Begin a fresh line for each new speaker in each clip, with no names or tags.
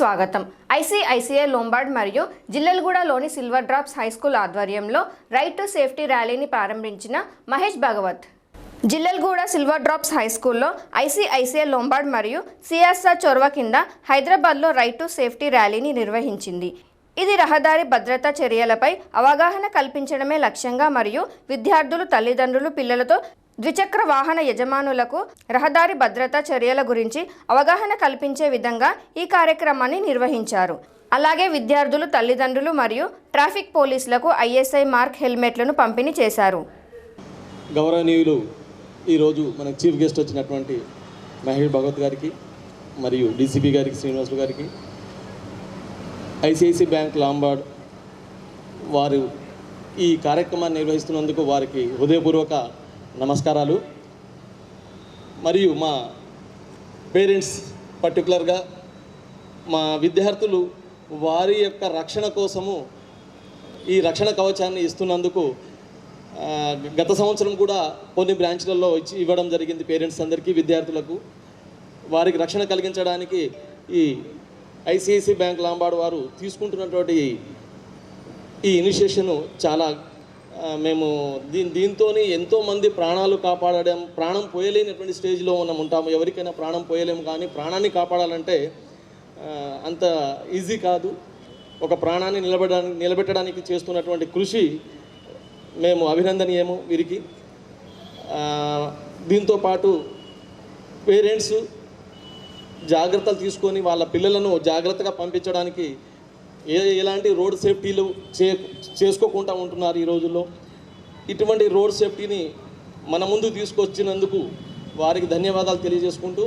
స్వాగతం. ICICI Lombard మరియు జిల్లెలగూడలోని సిల్వర్ డ్రాప్స్ హై స్కూల్ ఆధ్వర్యంలో రైట్ టు సేఫ్టీ ర్యాలీని ప్రారంభించిన మహేష్ భగవత్. జిల్లెలగూడ సిల్వర్ డ్రాప్స్ హై స్కూల్లో ఐసీఐసీఐ లోంబార్డ్ మరియు సిఎస్ఆర్ చొరవ కింద హైదరాబాద్లో రైట్ టు సేఫ్టీ ర్యాలీని నిర్వహించింది. ఇది రహదారి భద్రతా చర్యలపై అవగాహన కల్పించడమే లక్ష్యంగా మరియు విద్యార్థులు తల్లిదండ్రులు పిల్లలతో ద్విచక్ర వాహన యజమానులకు రహదారి భద్రతా చర్యల గురించి అవగాహన కల్పించే విధంగా ఈ కార్యక్రమాన్ని నిర్వహించారు. అలాగే విద్యార్థులు తల్లిదండ్రులు మరియు ట్రాఫిక్ పోలీసులకు ఐఎస్ఐ మార్క్ హెల్మెట్లను పంపిణీ చేశారు.
గౌరవనీయులు ఈరోజు మనకు చీఫ్ గెస్ట్ వచ్చినటువంటి మహేష్ భగవత్ గారికి మరియు డీసీపీ గారికి శ్రీనివాసులు గారికి ఐసిఐసి బ్యాంక్ లాంబార్డ్ వారు ఈ కార్యక్రమాన్ని నిర్వహిస్తున్నందుకు వారికి హృదయపూర్వక నమస్కారాలు. మరియు మా పేరెంట్స్ పర్టికులర్గా మా విద్యార్థులు వారి యొక్క రక్షణ కోసము ఈ రక్షణ కవచాన్ని ఇస్తున్నందుకు గత సంవత్సరం కూడా కొన్ని బ్రాంచ్లలో ఇచ్చి ఇవ్వడం జరిగింది పేరెంట్స్ అందరికీ విద్యార్థులకు. వారికి రక్షణ కలిగించడానికి ఈ ఐసిఐసి బ్యాంక్ లాంబాడు వారు తీసుకుంటున్నటువంటి ఈ ఇనిషియేషన్ చాలా మేము దీని దీంతో ఎంతోమంది ప్రాణాలు కాపాడడం ప్రాణం పోయలేనటువంటి స్టేజ్లో మనం ఉంటాము. ఎవరికైనా ప్రాణం పోయలేము కానీ ప్రాణాన్ని కాపాడాలంటే అంత ఈజీ కాదు. ఒక ప్రాణాన్ని నిలబడడానికి నిలబెట్టడానికి చేస్తున్నటువంటి కృషి మేము అభినందనీయము వీరికి. దీంతో పాటు పేరెంట్స్ జాగ్రత్తలు తీసుకొని వాళ్ళ పిల్లలను జాగ్రత్తగా పంపించడానికి ఏ ఎలాంటి రోడ్ సేఫ్టీలు చే చేసుకోకుండా ఉంటున్నారు ఈ రోజుల్లో ఇటువంటి రోడ్ సేఫ్టీని మన ముందు తీసుకొచ్చినందుకు వారికి ధన్యవాదాలు తెలియజేసుకుంటూ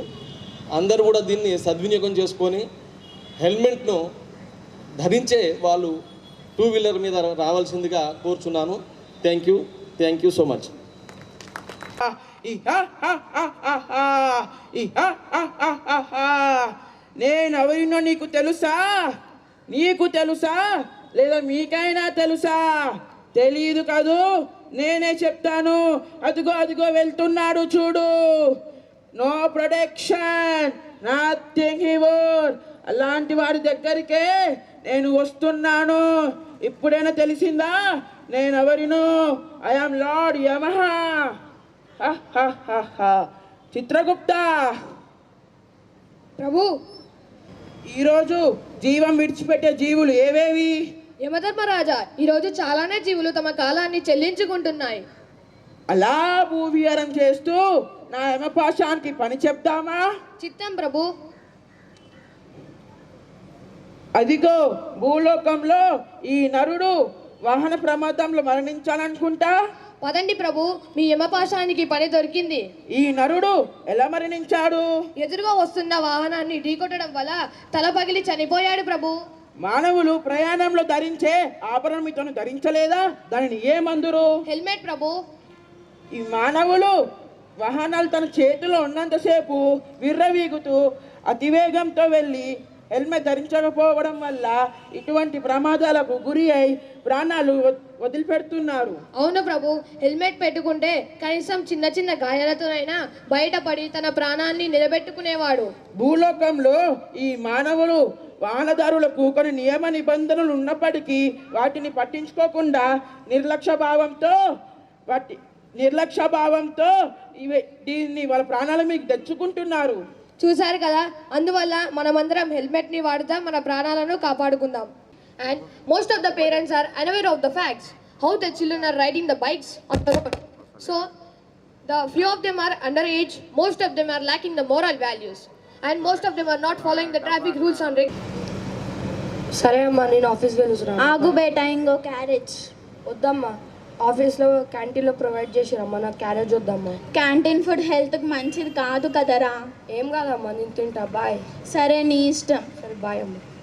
అందరూ కూడా దీన్ని సద్వినియోగం చేసుకొని హెల్మెట్ను ధరించే వాళ్ళు టూ వీలర్ మీద రావాల్సిందిగా కోరుచున్నాను thank you thank you so much
ఈ ఈ నేను ఎవరినో నీకు తెలుసా నీకు తెలుసా? లేదా మీకైనా తెలుసా? తెలియదు కదూ? నేనే చెప్తాను. అదిగో అదిగో వెళ్తున్నాడు చూడు. నో ప్రొటెక్షన్ నథింగ్ హివోర్ అలాంటి వారి దగ్గరికే నేను వస్తున్నాను. ఇప్పుడైనా తెలిసిందా? నేను ఎవరినో ఐఎమ్ లార్డ్ యమహా హ, హ, హ, హ. చిత్రగుప్త.
ప్రభు
ఈరోజు జీవం విడిచిపెట్టే జీవులు ఏవేవి?
యమధర్మరాజా ఈరోజు చాలానే జీవులు తమ కాలాన్ని చెల్లించుకుంటున్నాయి.
అలా భూవిహారం చేస్తూ నా యమపాశానికి పని చెప్దామా?
చిత్తం ప్రభు.
అదిగో భూలోకంలో ఈ నరుడు వాహన ప్రమాదంలో మరణించాలనుకుంటా?
పదండి ప్రభు మీ యమపాశానికి పని దొరికింది.
ఈ నరుడు ఎలా మరణించాడు?
ఎదురుగా వస్తున్న వాహనాన్ని ఢీకొట్టడం వల్ల తల పగిలి చనిపోయాడు ప్రభు.
మానవులు ప్రయాణంలో ధరించే ఆభరణం ఇతను ధరించలేదా? దానిని ఏమందురు
హెల్మెట్ ప్రభు.
ఈ మానవులు వాహనాలు తన చేతిలో ఉన్నంతసేపు విర్రవీగుతూ అతివేగంతో వెళ్ళి హెల్మెట్ ధరించకపోవడం వల్ల ఇటువంటి ప్రమాదాలకు గురి అయి ప్రాణాలు వదిలిపెడుతున్నారు.
అవును ప్రభు హెల్మెట్ పెట్టుకుంటే కనీసం చిన్న చిన్న గాయాలతోనైనా బయటపడి తన ప్రాణాన్ని నిలబెట్టుకునేవాడు.
భూలోకంలో ఈ మానవులు వాహనదారులకు కొన్ని నియమ నిబంధనలు ఉన్నప్పటికీ వాటిని పట్టించుకోకుండా నిర్లక్ష్య భావంతో వాటి నిర్లక్ష్య భావంతో ఇవి దీన్ని వాళ్ళ ప్రాణాల మీకు తెచ్చుకుంటున్నారు.
చూశారు కదా? అందువల్ల మనమందరం హెల్మెట్ని వాడుదాం మన ప్రాణాలను కాపాడుకుందాం. And most of the parents are unaware of the facts how the children are riding the bikes on the road so the few of them are under age most of them are lacking the moral values and most of them are not following the traffic rules on
సరే అమ్మా నేను ఆఫీస్కి వెళ్ళొచ్చురా
ఆగు బేటా ఇంకో carriage
వద్దమ్మా. ఆఫీస్లో క్యాంటీన్లో provide చేసిరమ్మా నాకు క్యారేజ్ వద్దమ్మా
క్యాంటీన్ ఫుడ్ హెల్త్కి మంచిది కాదు కదరా.
ఏం కాదమ్మా నేను తింటా బాయ్.
సరే నీ ఇష్టం.
సరే బాయ్ అమ్మా.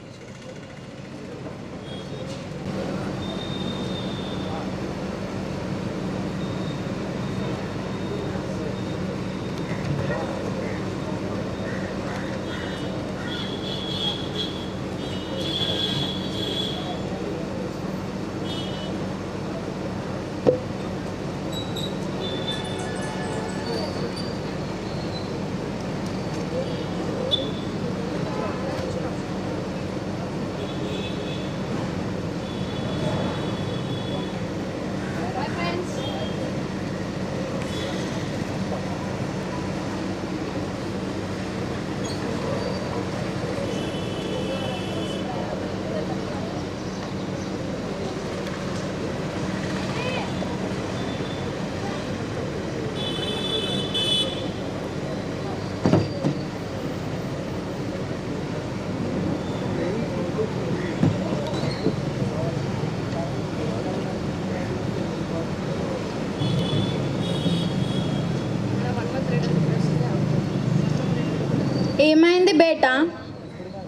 ఏమైంది బేటా?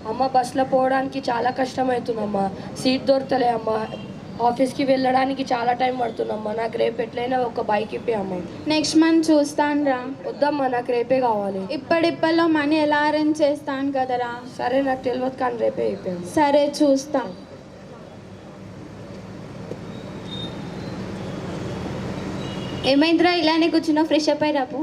అమ్మ బస్సులో పోవడానికి చాలా కష్టమవుతుందమ్మా సీట్ దొరకలే అమ్మ. ఆఫీస్కి వెళ్ళడానికి చాలా టైం పడుతుందమ్మా. నాకు రేపు ఎట్లయినా ఒక బైక్ ఇప్పే అమ్మ.
నెక్స్ట్ మంత్ చూస్తాను రా
వద్దమ్మా నాకు రేపే కావాలి.
ఇప్పటిప్పట్లో మనీ ఎలా అరేంజ్ చేస్తాను కదరా?
సరే నాకు తెలియదు కానీ రేపే ఇప్పాము
సరే చూస్తా. ఏమైందిరా? ఇలానే కూర్చున్నావు ఫ్రెష్ అప్ అయి రాపు.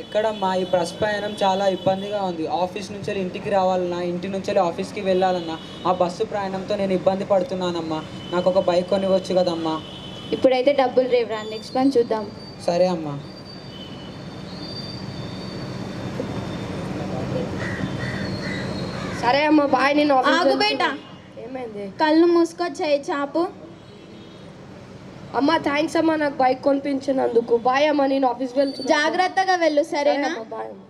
ఎక్కడమ్మా ఈ బస్ ప్రయాణం చాలా ఇబ్బందిగా ఉంది. ఆఫీస్ నుంచి ఇంటికి రావాలన్నా ఇంటి నుంచి ఆఫీస్కి వెళ్ళాలన్నా ఆ బస్సు ప్రయాణంతో నేను ఇబ్బంది పడుతున్నానమ్మా. నాకు ఒక బైక్ కొనివచ్చు కదమ్మా.
ఇప్పుడైతే డబ్బులు రేవురా నెక్స్ట్ మంత్ చూద్దాం.
సరే అమ్మా.
సరే అమ్మ బాయ్ నేను
ఆగు. బేటా.
ఏమైంది?
కళ్ళు మూసుకొచ్చాయి చాపు.
అమ్మ థ్యాంక్స్ అమ్మా నాకు బైక్ కొనిపించినందుకు. బాయ్ అమ్మ నేను ఆఫీస్కి వెళ్తున్నా.
జాగ్రత్తగా వెళ్ళు
సరే
సరేనా
అమ్మ, బాయ్ అమ్మ.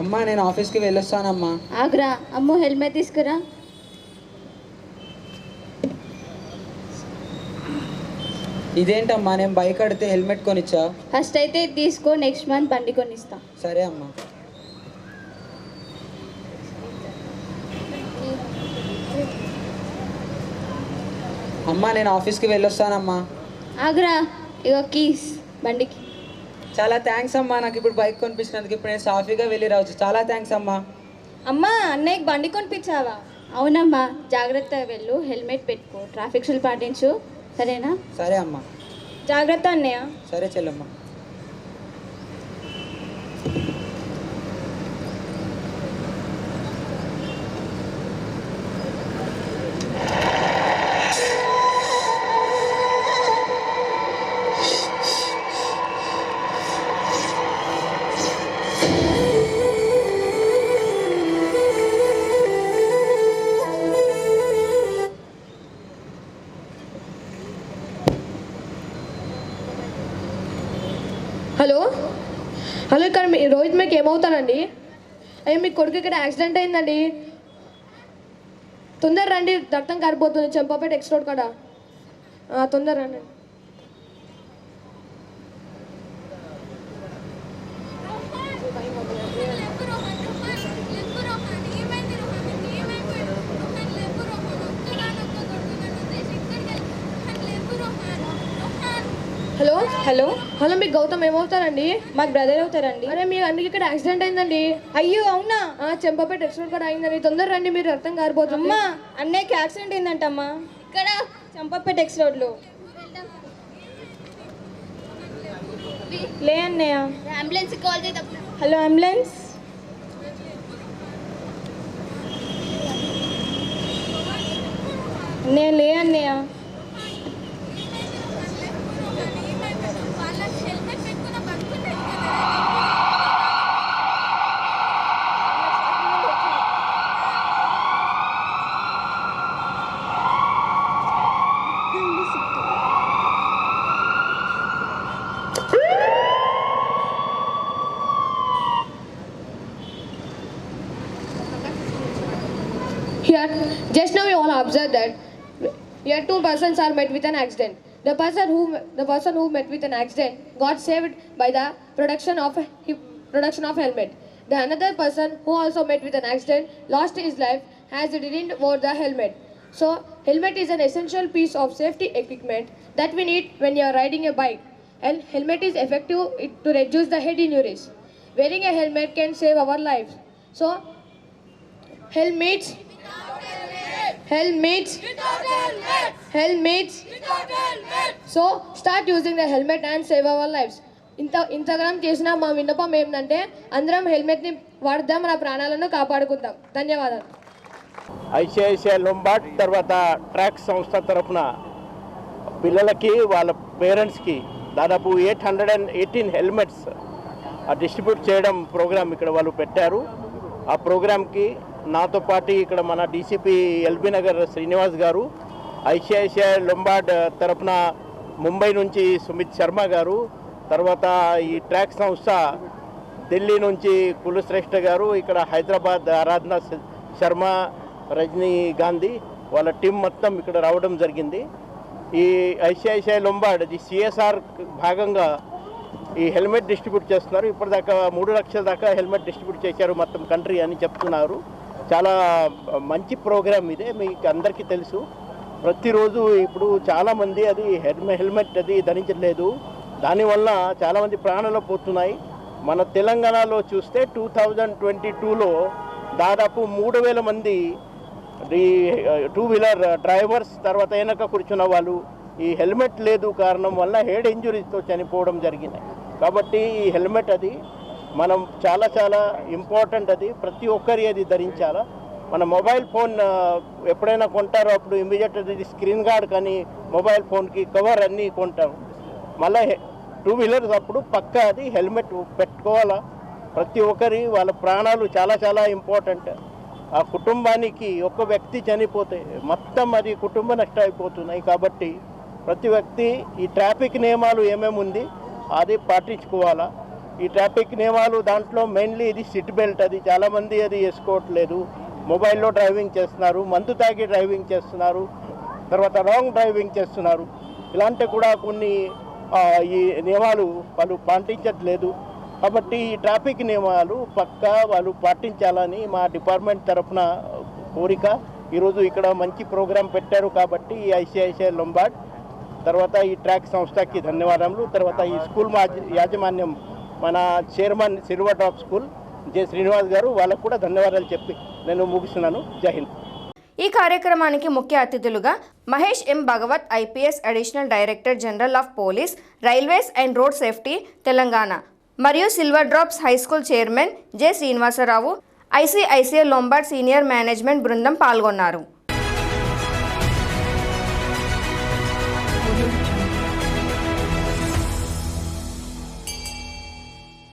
అమ్మా నేను ఆఫీస్కి వెళ్ళొస్తానమ్మా.
ఆగ్రా అమ్ము హెల్మెట్ తీసుకురా.
ఇదేంటమ్మా నేను బైక్ అడితే హెల్మెట్ కొనిచ్చా?
ఫస్ట్ అయితే ఇది తీసుకో నెక్స్ట్ మంత్ బండి కొనిస్తా.
సరే అమ్మా. అమ్మా నేను ఆఫీస్కి వెళ్ళొస్తానమ్మా.
ఆగ్రా ఇగో కీస్ బండికి.
చాలా థ్యాంక్స్ అమ్మా నాకు ఇప్పుడు బైక్ కొనిపించినందుకు. ఇప్పుడు నేను సాఫీగా వెళ్ళి రావచ్చు. చాలా థ్యాంక్స్ అమ్మా.
అమ్మా అన్నయ్యకి బండి కొనిపించావా? అవునమ్మా జాగ్రత్తగా వెళ్ళు హెల్మెట్ పెట్టుకో ట్రాఫిక్ రూల్ పాటించు. సరేనా?
సరే అమ్మా.
జాగ్రత్త అన్నయ్య.
సరే చెల్లమ్మా.
హలో? హలో ఇక్కడ మీ రోహిత్ మీకు ఏమవుతానండి? అయ్యో మీ కొడుకు ఇక్కడ యాక్సిడెంట్ అయిందండి. తొందర రండి రక్తం కారిపోతుంది చెంపపేట ఎక్స్ రోడ్ కాడ. తొందర రండి. హలో?
హలో
మీకు గౌతమ్ ఏమవుతారండి?
మాకు బ్రదర్ అవుతారండి.
అరే మీ అన్నికి ఇక్కడ యాక్సిడెంట్ అయిందండి.
అయ్యో అవునా?
ఆ, చెంపపేట ఎక్స్ రోడ్ కాడ అయిందండి తొందర రండి మీరు రక్తం కారిపోతుంది
అమ్మా అన్నయ్యకి యాక్సిడెంట్ అయిందంటమ్మా. ఇక్కడ చంపపేట ఎక్స్ రోడ్లో. లే అన్నయ్య.
అంబులెన్స్ కాల్ చేద్దాం
హలో అంబులెన్స్. అన్నయ్య లే అన్నయ్య.
Here, just now we all observed that here two persons are met with an accident. The person who the person who met with an accident got saved by the production of production of helmet. The another person who also met with an accident lost his life as he didn't wear the helmet. So helmet is an essential piece of safety equipment that we need when you are riding a bike. And helmet is effective to reduce the head injuries. Wearing a helmet can save our lives. So helmets helmets. Helmets. So start using the helmet and save our lives ఇంత ఇంతగ్రామ్ చేసిన మా విన్నపం ఏంటంటే అందరం హెల్మెట్ని వాడదాం మన ప్రాణాలను కాపాడుకుందాం. ధన్యవాదాలు.
ఐసిఐసిఐ లొంబార్డ్ తర్వాత ట్రాక్ సంస్థ తరఫున పిల్లలకి వాళ్ళ పేరెంట్స్కి దాదాపు eight hundred and eighteen helmets distribute చేయడం ప్రోగ్రామ్ ఇక్కడ వాళ్ళు పెట్టారు. ఆ ప్రోగ్రామ్కి నాతో పాటు ఇక్కడ మన డీసీపీ ఎల్బీ నగర్ శ్రీనివాస్ గారు ఐసిఐసిఐ లొంబార్డ్ తరఫున ముంబై నుంచి సుమిత్ శర్మ గారు తర్వాత ఈ ట్రాక్ సంస్థ ఢిల్లీ నుంచి కులశ్రేష్ఠ గారు ఇక్కడ హైదరాబాద్ ఆరాధన శర్మ రజనీ గాంధీ వాళ్ళ టీం మొత్తం ఇక్కడ రావడం జరిగింది. ఈ ఐసిఐసిఐ లొంబార్డ్ ఈ సిఎస్ఆర్ భాగంగా ఈ హెల్మెట్ డిస్ట్రిబ్యూట్ చేస్తున్నారు. ఇప్పటిదాకా మూడు లక్షల దాకా హెల్మెట్ డిస్ట్రిబ్యూట్ చేశారు మొత్తం కంట్రీ అని చెప్తున్నారు. చాలా మంచి ప్రోగ్రామ్ ఇదే మీకు అందరికీ తెలుసు. ప్రతిరోజు ఇప్పుడు చాలామంది అది హెల్మె హెల్మెట్ అది ధరించలేదు దానివల్ల చాలామంది ప్రాణాలు పోతున్నాయి. మన తెలంగాణలో చూస్తే టూ థౌజండ్ ట్వంటీ టూలో దాదాపు మూడు వేల మంది ఈ టూ వీలర్ డ్రైవర్స్ తర్వాత వెనక కూర్చున్న వాళ్ళు ఈ హెల్మెట్ లేదు కారణం వల్ల హెడ్ ఇంజురీస్తో చనిపోవడం జరిగినాయి కాబట్టి ఈ హెల్మెట్ అది మనం చాలా చాలా ఇంపార్టెంట్ అది. ప్రతి ఒక్కరి అది ధరించాలా. మన మొబైల్ ఫోన్ ఎప్పుడైనా కొంటారో అప్పుడు ఇమీడియట్ అది స్క్రీన్ గార్డ్ కానీ మొబైల్ ఫోన్కి కవర్ అన్నీ కొంటాం. మళ్ళీ టూ వీలర్స్ అప్పుడు పక్కా అది హెల్మెట్ పెట్టుకోవాలా. ప్రతి ఒక్కరి వాళ్ళ ప్రాణాలు చాలా చాలా ఇంపార్టెంట్ ఆ కుటుంబానికి ఒక వ్యక్తి చనిపోతే మొత్తం అది కుటుంబ నష్టం అయిపోతున్నాయి కాబట్టి ప్రతి వ్యక్తి ఈ ట్రాఫిక్ నియమాలు ఏమేమి ఉంది అది పాటించుకోవాలా. ఈ ట్రాఫిక్ నియమాలు దాంట్లో మెయిన్లీ ఇది సిట్ బెల్ట్ అది. చాలామంది అది వేసుకోవట్లేదు. మొబైల్లో డ్రైవింగ్ చేస్తున్నారు మందు తాగి డ్రైవింగ్ చేస్తున్నారు తర్వాత రాంగ్ డ్రైవింగ్ చేస్తున్నారు. ఇలాంటి కూడా కొన్ని ఈ నియమాలు వాళ్ళు పాటించట్లేదు. కాబట్టి ఈ ట్రాఫిక్ నియమాలు పక్కా వాళ్ళు పాటించాలని మా డిపార్ట్మెంట్ తరఫున కోరిక. ఈరోజు ఇక్కడ మంచి ప్రోగ్రాం పెట్టారు కాబట్టి ఈ ఐసిఐసిఐ లొంబార్డ్ తర్వాత ఈ ట్రాక్ సంస్థకి ధన్యవాదములు తర్వాత ఈ స్కూల్ మా యాజమాన్యం మన chairman silver drop school J Srinivas గారు వాళ్ళకు కూడా ధన్యవాదాలు చెప్పి నేను ముగిస్తున్నాను. జహింద్
ఈ కార్యక్రమానికి ముఖ్య అతిథులుగా Mahesh M Bhagwat IPS additional director general of police railways and road safety Telangana మరియు silver drops high school chairman J Srinivasa Rao ICICI Lombard senior management బృందం పాల్గొన్నారు.